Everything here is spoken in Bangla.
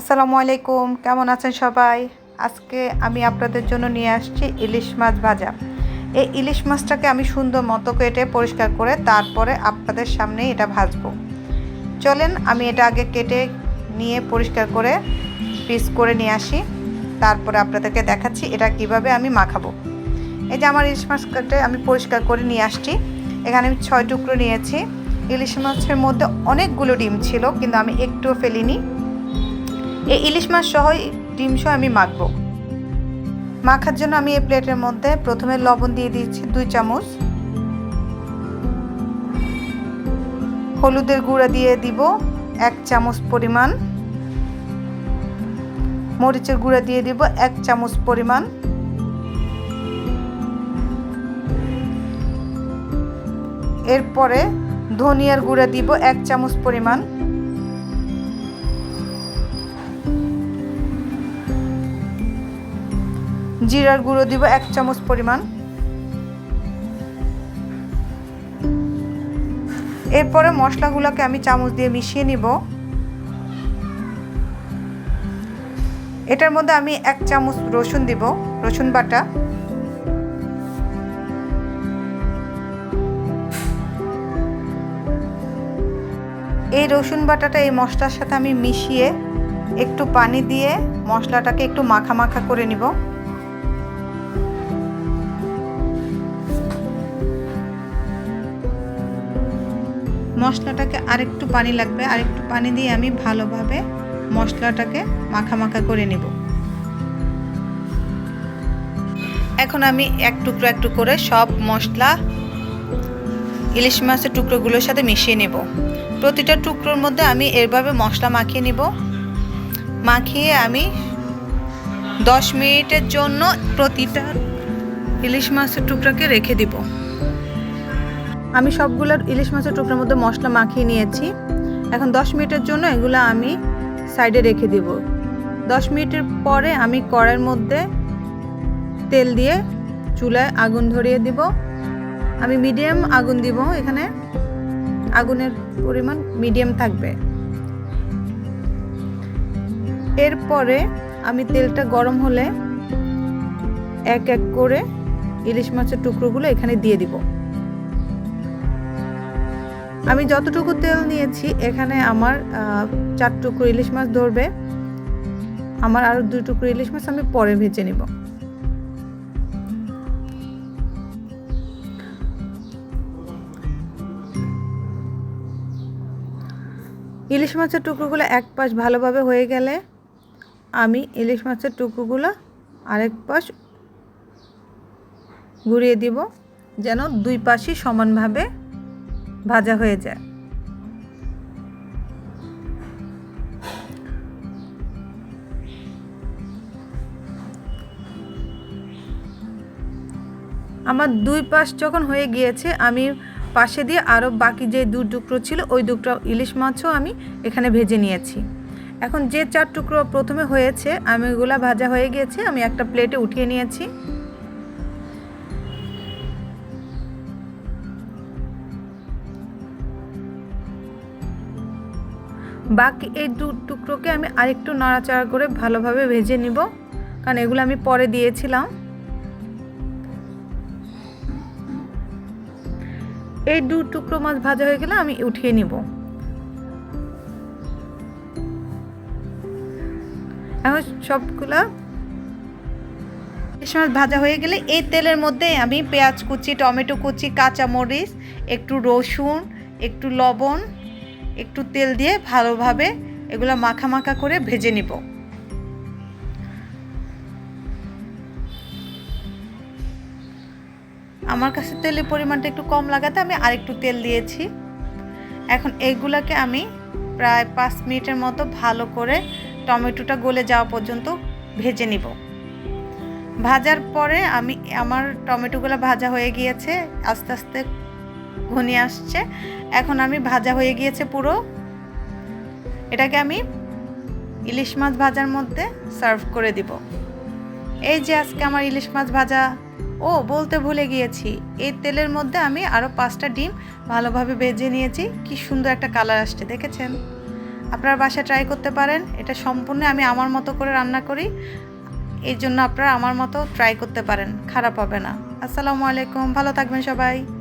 আসসালামু আলাইকুম, কেমন আছেন সবাই? আজকে আমি আপনাদের জন্য নিয়ে আসছি ইলিশ মাছ ভাজা। এই ইলিশ মাছটাকে আমি সুন্দর মতো কেটে পরিষ্কার করে তারপরে আপনাদের সামনে এটা ভাজবো। চলেন, আমি এটা আগে কেটে নিয়ে পরিষ্কার করে পিস করে নিয়ে আসি। তারপরে আপনাদেরকে দেখাচ্ছি এটা কীভাবে আমি মাখাবো। এই যে আমার ইলিশ মাছ কেটে আমি পরিষ্কার করে নিয়ে আসছি। এখানে আমি ছয় টুকরো নিয়েছি। ইলিশ মাছের মধ্যে অনেকগুলো ডিম ছিল, কিন্তু আমি একটুও ফেলিনি। এই ইলিশ মাছ সহ ডিম সহ আমি মাখবো। মাখার জন্য আমি এই প্লেটের মধ্যে প্রথমে লবণ দিয়ে দিয়েছি দুই চামচ। হলুদের গুঁড়া দিয়ে দিব এক চামচ পরিমাণ। মরিচের গুঁড়া দিয়ে দিব এক চামচ পরিমাণ। এরপরে ধনিয়ার গুঁড়া দিব এক চামচ পরিমাণ। জিরার গুঁড়ো দিব এক চামচ পরিমাণ। এরপরে মশলাগুলোকে আমি চামচ দিয়ে মিশিয়ে নিব। এটার মধ্যে আমি এক চামচ রসুন দিব, রসুন বাটা। এই রসুন বাটাটা এই মশলার সাথে আমি মিশিয়ে একটু পানি দিয়ে মশলাটাকে একটু মাখা মাখা করে নিব। মশলাটাকে আরেকটু পানি লাগবে, আরেকটু পানি দিয়ে আমি ভালোভাবে মশলাটাকে মাখা করে নিব। এখন আমি এক টুকরো একটু করে সব মশলা, ইলিশ মাছের টুকরোগুলোর সাথে মিশিয়ে নেব। প্রতিটা টুকরোর মধ্যে আমি এভাবে মশলা মাখিয়ে নিব। মাখিয়ে আমি দশ মিনিটের জন্য প্রতিটা ইলিশ মাছের টুকরাকে রেখে দিব। আমি সবগুলোর ইলিশ মাছের টুকরার মধ্যে মশলা মাখিয়ে নিয়েছি। এখন দশ মিনিটের জন্য এগুলো আমি সাইডে রেখে দিব। দশ মিনিটের পরে আমি কড়াইয়ের মধ্যে তেল দিয়ে চুলায় আগুন ধরিয়ে দিব। আমি মিডিয়াম আগুন দিব, এখানে আগুনের পরিমাণ মিডিয়াম থাকবে। এরপরে আমি তেলটা গরম হলে এক এক করে ইলিশ মাছের টুকরোগুলো এখানে দিয়ে দিব। আমি যতটুকু তেল নিয়েছি, এখানে আমার চার টুকরো ইলিশ মাছ ধরবে। আমার আরও দুই টুকরো ইলিশ মাছ আমি পরে ভেজে নিব। ইলিশ মাছের টুকরোগুলো এক পাশ ভালোভাবে হয়ে গেলে আমি ইলিশ মাছের টুকরোগুলো আরেক পাশ ঘুরিয়ে দিব, যেন দুই পাশই সমানভাবে ভাজা হয়ে যায়। আমার দুই পাশ যখন হয়ে গিয়েছে, আমি পাশে দিয়ে আরও বাকি যে দু টুকরো ছিল, ওই দুটো ইলিশ মাছও আমি এখানে ভেজে নিয়েছি। এখন যে চার টুকরো প্রথমে হয়েছে, আমি ওগুলা ভাজা হয়ে গিয়েছে, আমি একটা প্লেটে উঠিয়ে নিয়েছি। বাকি এই দু টুকরোকে আমি আরেকটু নাড়াচাড়া করে ভালোভাবে ভেজে নিব। কারণ এগুলো আমি পরে দিয়েছিলাম। এই দু টুকরো মাছ ভাজা হয়ে গেলে আমি উঠিয়ে নিব। এখন সবগুলা মাছ ভাজা হয়ে গেলে এই তেলের মধ্যে আমি পেঁয়াজ কুচি, টমেটো কুচি, কাঁচামরিচ, একটু রসুন, একটু লবণ একটু তেল দিয়ে ভালোভাবে এগুলো মাখা মাখা করে ভেজে নিব। আমার কাছে তেলের পরিমাণটা একটু কম লাগাতে আমি আরেকটু তেল দিয়েছি। এখন এইগুলাকে আমি প্রায় পাঁচ মিনিটের মতো ভালো করে টমেটোটা গলে যাওয়া পর্যন্ত ভেজে নিব। ভাজার পরে আমি, আমার টমেটোগুলো ভাজা হয়ে গিয়েছে, আস্তে আস্তে ঘনিয়ে আসছে। এখন আমি ভাজা হয়ে গিয়েছে পুরো। এটাকে আমি ইলিশ মাছ ভাজার মধ্যে সার্ভ করে দিব। এই যে আজকে আমার ইলিশ মাছ ভাজা, ও বলতে ভুলে গিয়েছি, এই তেলের মধ্যে আমি আরও পাঁচটা ডিম ভালোভাবে ভেজে নিয়েছি। কি সুন্দর একটা কালার আসছে, দেখেছেন? আপনারা বাসায় ট্রাই করতে পারেন। এটা সম্পূর্ণ আমি আমার মতো করে রান্না করি। এই জন্য আপনারা আমার মতো ট্রাই করতে পারেন। খারাপ হবে না। আসসালামু আলাইকুম। ভালো থাকবেন সবাই।